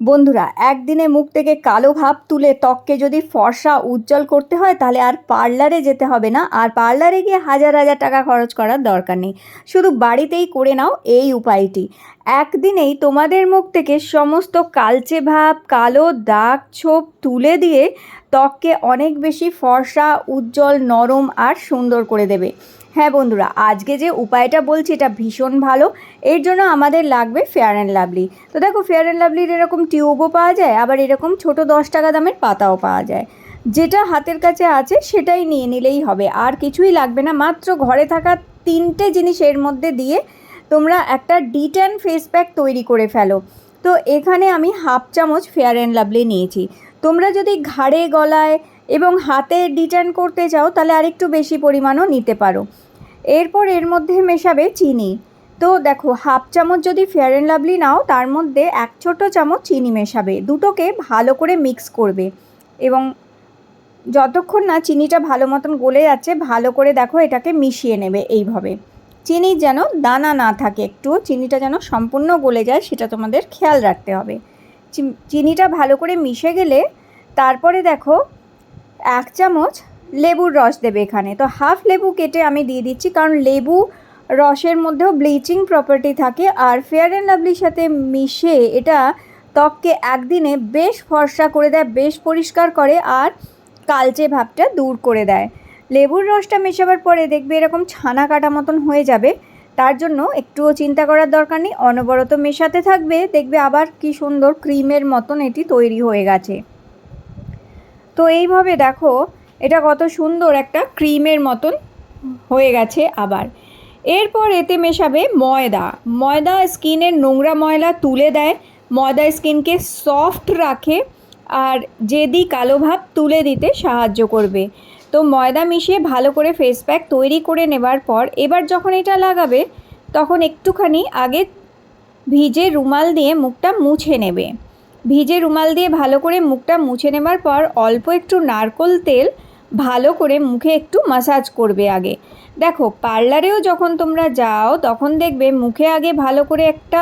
বন্ধুরা, একদিনে মুখ থেকে কালো ভাব তুলে ত্বককে যদি ফর্সা উজ্জ্বল করতে হয়, তাহলে আর পার্লারে যেতে হবে না। আর পার্লারে গিয়ে হাজার হাজার টাকা খরচ করার দরকার নেই। শুধু বাড়িতেই করে নাও এই উপায়টি। একদিনেই তোমাদের মুখ থেকে সমস্ত কালচে ভাব, কালো দাগ ছোপ তুলে দিয়ে ত্বককে অনেক বেশি ফর্সা, উজ্জ্বল, নরম আর সুন্দর করে দেবে। হ্যাঁ বন্ধুরা, আজকে যে উপায়টা বলছি এটা ভীষণ ভালো। এর জন্য আমাদের লাগবে ফেয়ার অ্যান্ড লাভলি তো দেখো ফেয়ার অ্যান্ড লাভলির এরকম টিউবও পাওয়া যায়, আবার এরকম ছোট দশ টাকা দামের পাতাও পাওয়া যায়। যেটা হাতের কাছে আছে, সেটাই নিয়ে নিলেই হবে। আর কিছুই লাগবে না, মাত্র ঘরে থাকা তিনটে জিনিস এর মধ্যে দিয়ে তোমরা একটা ডিট্যান ফেস প্যাক তৈরি করে ফেলো। তো এখানে আমি হাফ চামচ ফেয়ার অ্যান্ড লাভলি নিয়েছি। তোমরা যদি ঘাড়ে, গলায় এবং হাতে ডিট্যান করতে চাও, তাহলে আরেকটু বেশি পরিমাণও নিতে পারো। এরপর এর মধ্যে মেশাবে চিনি। তো দেখো, হাফ চামচ যদি ফেয়ার অ্যান্ড লাভলি নাও, তার মধ্যে এক ছোটো চামচ চিনি মেশাবে। দুটোকে ভালো করে মিক্স করবে। এবং যতক্ষণ না চিনিটা ভালো মতন গলে যাচ্ছে, ভালো করে দেখো এটাকে মিশিয়ে নেবে এইভাবে। চিনির যেন দানা না থাকে, একটু চিনিটা যেন সম্পূর্ণ গলে যায়, সেটা তোমাদের খেয়াল রাখতে হবে। চিনিটা ভালো করে মিশে গেলে, তারপরে দেখো এক চামচ লেবুর রস দেবে এখানে। তো হাফ লেবু কেটে আমি দিয়ে দিচ্ছি, কারণ লেবু রসের মধ্যেও ব্লিচিং প্রপার্টি থাকে, আর ফেয়ার অ্যান্ড লাভলির সাথে মিশে এটা ত্বককে একদিনে বেশ ফর্সা করে দেয়, বেশ পরিষ্কার করে, আর কালচে ভাবটা দূর করে দেয়। লেবুর রসটা মেশাবার পরে দেখবে এরকম ছানা কাটা মতন হয়ে যাবে, তার জন্য একটুও চিন্তা করার দরকার নেই, অনবরত মেশাতে থাকবে, দেখবে আবার কি সুন্দর ক্রিমের মতন এটি তৈরি হয়ে গেছে। তো এইভাবে দেখো, এটা কত সুন্দর একটা ক্রিমের মতন হয়ে গেছে আবার। এরপর এতে মেশাবে ময়দা। ময়দা স্কিনের নোংরা ময়লা তুলে দেয়। ময়দা স্কিনকে সফট রাখে আর জেদি কালো ভাব তুলে দিতে সাহায্য করবে। তো ময়দা মিশিয়ে ভালো করে ফেস প্যাক তৈরি করে নেবার পর এবার যখন এটা লাগাবে, তখন একটুখানি আগে ভিজে রুমাল দিয়ে মুখটা মুছে নেবে। ভিজে রুমাল দিয়ে ভালো করে মুখটা মুছে নেবার পর অল্প একটু নারকোল তেল ভালো করে মুখে একটু মাসাজ করবে আগে। দেখো, পার্লারেও যখন তোমরা যাও, তখন দেখবে মুখে আগে ভালো করে একটা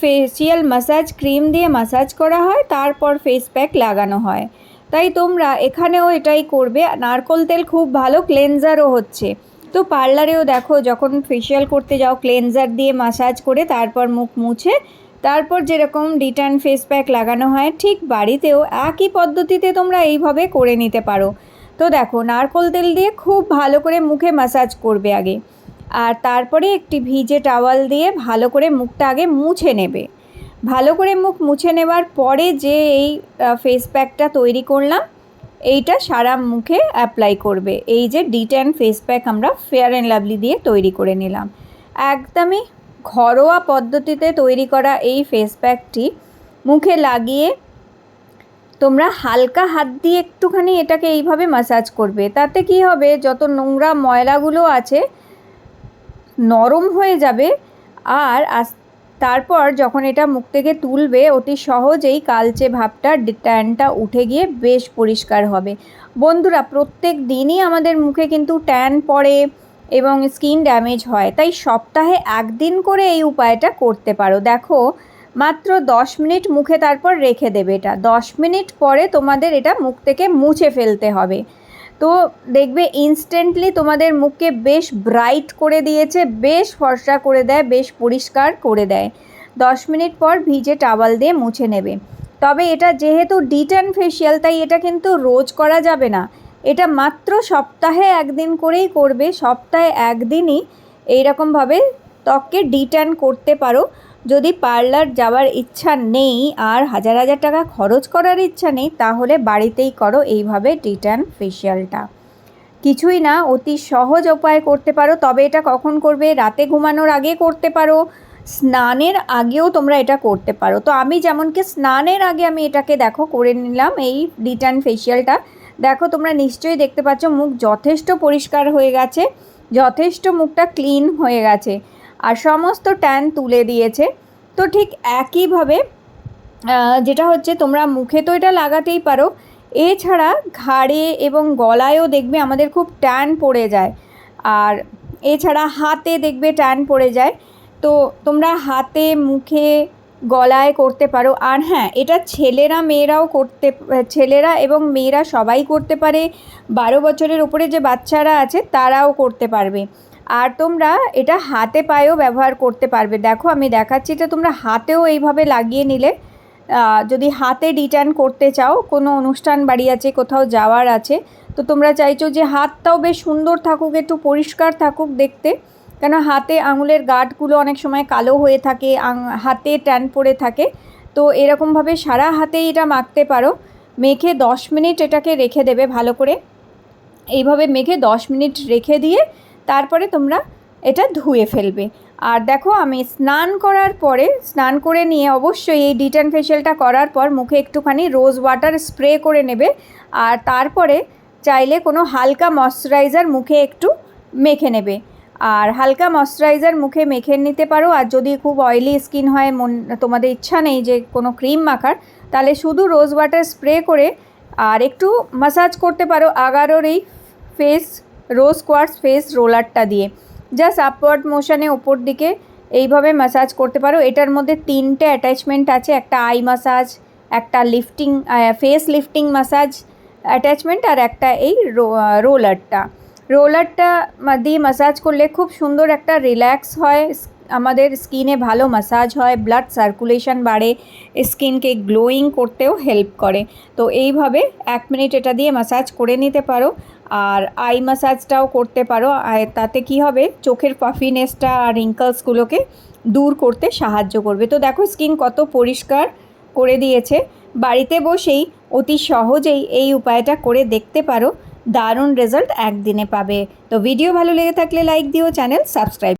ফেসিয়াল মাসাজ ক্রিম দিয়ে মাসাজ করা হয়, তারপর ফেস প্যাক লাগানো হয়। তাই তোমরা এখানেও এটাই করবে। নারকোল তেল খুব ভালো ক্লেনজারও হচ্ছে। তো পার্লারেও দেখো, যখন ফেসিয়াল করতে যাও ক্লেনজার দিয়ে মাসাজ করে তারপর মুখ মুছে তারপর যেরকম ডিটার্ন ফেস প্যাক লাগানো হয়, ঠিক বাড়িতেও একই পদ্ধতিতে তোমরা এইভাবে করে নিতে পারো। তো দেখো, নারকোল তেল দিয়ে খুব ভালো করে মুখে মাসাজ করবে আগে। আর তারপরে একটি ভিজে টাওয়াল দিয়ে ভালো করে মুখটা আগে মুছে নেবে। ভালো করে মুখ মুছে নেবার পরে যে এই ফেস প্যাকটা তৈরি করলাম, এইটা সারা মুখে অ্যাপ্লাই করবে। এই যে ডিট্যান ফেস প্যাক আমরা ফেয়ার অ্যান্ড লাভলি দিয়ে তৈরি করে নিলাম। একদমই ঘরোয়া পদ্ধতিতে তৈরি করা এই ফেস প্যাকটি মুখে লাগিয়ে তোমরা হালকা হাত দিয়ে একটুখানি এটাকে এইভাবে মাসাজ করবে। তাতে কি হবে? যত নোংরা ময়লাগুলো আছে নরম হয়ে যাবে আর আস, তারপর যখন এটা মুখ থেকে তুলবে, অতি সহজেই কালচে ভাবটা ট্যানটা উঠে গিয়ে বেশ পরিষ্কার হবে। বন্ধুরা, প্রত্যেক দিনই আমাদের মুখে কিন্তু ট্যান পড়ে এবং স্কিন ড্যামেজ হয়। তাই সপ্তাহে একদিন করে এই উপায়টা করতে পারো। দেখো, মাত্র দশ মিনিট মুখে তারপর রেখে দেবে এটা। দশ মিনিট পরে তোমাদের এটা মুখ থেকে মুছে ফেলতে হবে। তো দেখবে ইনস্ট্যান্টলি তোমাদের মুখকে বেশ ব্রাইট করে দিয়েছে, বেশ ফর্সা করে দেয়, বেশ পরিষ্কার করে দেয়। দশ মিনিট পর ভিজে টাওয়াল দিয়ে মুছে নেবে। তবে এটা যেহেতু ডিট্যান ফেসিয়াল তাই এটা কিন্তু রোজ করা যাবে না। এটা মাত্র সপ্তাহে একদিন করেই করবে, সপ্তাহে একদিনই এইরকমভাবে ত্বককে ডিট্যান করতে পারো। যদি পার্লার যাওয়ার ইচ্ছা নেই আর হাজার হাজার টাকা খরচ করার ইচ্ছা নেই, তাহলে বাড়িতেই করো এইভাবে ডিট্যান ফেসিয়ালটা। কিছুই না, অতি সহজ উপায় করতে পারো। তবে এটা কখন করবে? রাতে ঘুমানোর আগে করতে পারো। স্নানের আগেও তোমরা এটা করতে পারো। তো আমি যেমনকি স্নানের আগে আমি এটাকে দেখো, করে নিলাম এই ডিট্যান ফেসিয়ালটা। দেখো, তোমরা নিশ্চয়ই দেখতে পাচ্ছ, মুখ যথেষ্ট পরিষ্কার হয়ে গেছে, যথেষ্ট মুখটা ক্লিন হয়ে গেছে, আর সমস্ত ট্যান তুলে দিয়েছে। তো ঠিক একইভাবে যেটা হচ্ছে তোমরা মুখে তো এটা লাগাতেই পারো, এছাড়া ঘাড়ে এবং গলায়ও দেখবে আমাদের খুব ট্যান পড়ে যায়, আর এছাড়া হাতে দেখবে ট্যান পড়ে যায়। তো তোমরা হাতে, মুখে গলায় করতে পারো। আর হ্যাঁ এটা ছেলেরা, মেয়েরাও করতে, ছেলেরা এবং মেয়েরা সবাই করতে পারে। বারো বছরের ওপরে যে বাচ্চারা আছে, তারাও করতে পারবে। আর তোমরা এটা হাতে পায়েও ব্যবহার করতে পারবে। দেখো, আমি দেখাচ্ছি এটা তোমরা হাতেও এইভাবে লাগিয়ে নিলে যদি হাতে রিটার্ন করতে চাও, কোনো অনুষ্ঠান বাড়ি আছে, কোথাও যাওয়ার আছে, তো তোমরা চাইছো যে হাতটাও বেশ সুন্দর থাকুক, একটু পরিষ্কার থাকুক দেখতে। কেন হাতে আঙুলের গাঁটগুলো অনেক সময় কালো হয়ে থাকে হাতে ট্যান পড়ে থাকে। তো এরকমভাবে সারা হাতে এটা মাখতে পারো। মেখে দশ মিনিট এটাকে রেখে দেবে ভালো করে। এইভাবে মেখে দশ মিনিট রেখে দিয়ে তারপরে তোমরা এটা ধুয়ে ফেলবে। আর দেখো আমি স্নান করার পরে, স্নান করে নিয়ে অবশ্যই এই ডিটেন ফেশিয়ালটা করার পর মুখে একটুখানি রোজ ওয়াটার স্প্রে করে নেবে। আর তারপরে চাইলে কোনো হালকা ময়শ্চারাইজার মুখে একটু মেখে নেবে। আর হালকা ময়শ্চারাইজার মুখে মেখে নিতে পারো। আর যদি খুব অয়েলি স্কিন হয়, মন, তোমাদের ইচ্ছা নেই যে কোনো ক্রিম মাখার, তাহলে শুধু রোজ ওয়াটার স্প্রে করে আর একটু মাসাজ করতে পারো আগারোর এই ফেস রোজ কোয়ার্স ফেস রোলারটা দিয়ে। জাস্ট আপওয়ার্ড মোশনে ওপর দিকে এইভাবে মাসাজ করতে পারো। এটার মধ্যে তিনটে অ্যাটাচমেন্ট আছে, একটা আই মাসাজ একটা lifting face lifting massage attachment আর একটা এই রোলারটা রোলারটা দিয়ে মাসাজ করলে খুব সুন্দর একটা রিল্যাক্স হয়। আমাদের স্কিনে ভালো মাসাজ হয় ব্লাড সার্কুলেশন বাড়ে স্কিনকে গ্লোয়িং করতেও হেল্প করে। তো এইভাবে এক মিনিট এটা দিয়ে মাসাজ করে নিতে পারো। আর আই মাসাজটাও করতে পারো। তাতে কি হবে? চোখের পাফিনেসটা আর রিঙ্কলসগুলোকে দূর করতে সাহায্য করবে। তো দেখো স্কিন কত পরিষ্কার করে দিয়েছে। বাড়িতে বসেই অতি সহজেই এই উপায়টা করে দেখতে পারো। দারুণ রেজাল্ট একদিনে পাবে। তো ভিডিও ভালো লেগে থাকলে লাইক দিও চ্যানেল সাবস্ক্রাইব